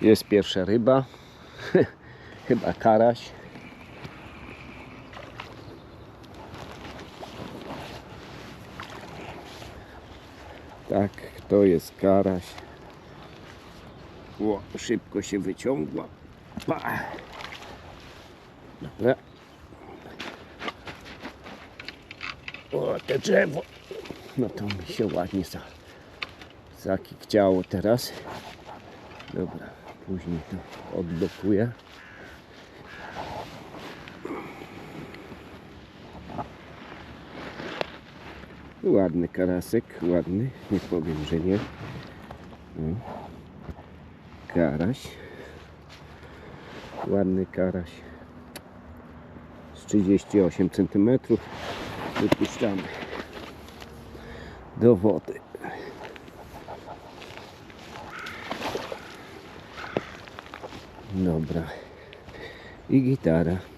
Jest pierwsza ryba. Chyba karaś. Tak, to jest karaś. O, szybko się wyciągła. Pa. Dobra. O, te drzewo. No to mi się ładnie za, zakikciało teraz. Dobra, później to odblokuję. Ładny karasek, ładny, nie powiem, że nie. Karaś. Ładny karaś. Z 38 cm. Wypuszczamy do wody. Dobra. I gitara.